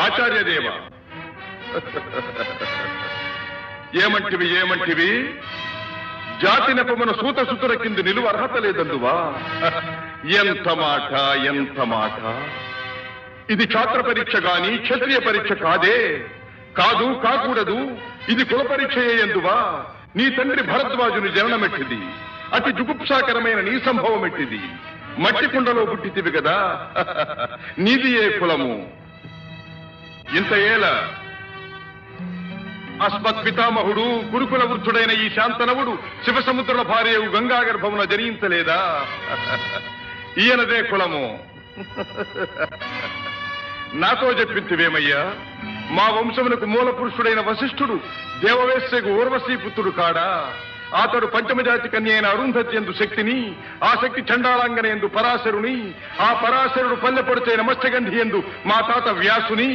ఆచార్యదేవ. ఏమంటివి ఏమంటివి? జాతి నెపమున సూత సుతుర కింది నిలువ అర్హత లేదందువా? ఎంత మాట ఎంత మాట? ఇది ఛాత్ర పరీక్ష గాని క్షత్రియ పరీక్ష కాదే. కాదు కాకూడదు. ఇది కుల పరీక్ష ఎందువా? నీ తండ్రి భరద్వాజుని జననమెట్టిది. అతి జుగుప్సాకరమైన నీ సంభవం ఎట్టిది మట్టి కుండలో పుట్టితివి కదా. నీది ఏ కులము? ఇంత ఏల? అస్మత్ పితామహుడు గురుకుల వృద్ధుడైన ఈ శాంతనవుడు శివసముద్రుల భార్యవు గంగాగర్భమున జనించలేదా? ఈయనదే కులము. నాతో చెప్పింతివేమయ్యా మా వంశమునకు మూల పురుషుడైన వశిష్ఠుడు దేవవేశ్యకు ఊర్వశీ పుత్రుడు కాడా? అతడు పంచమజాతి కన్య అయిన అరుంధతి ఎందు శక్తిని ఆ శక్తి చండాళంగన ఎందు పరాశరుని ఆ పరాశరుడు పల్లెపడుచైన మత్స్యగంధి ఎందు మా తాత వ్యాసుని.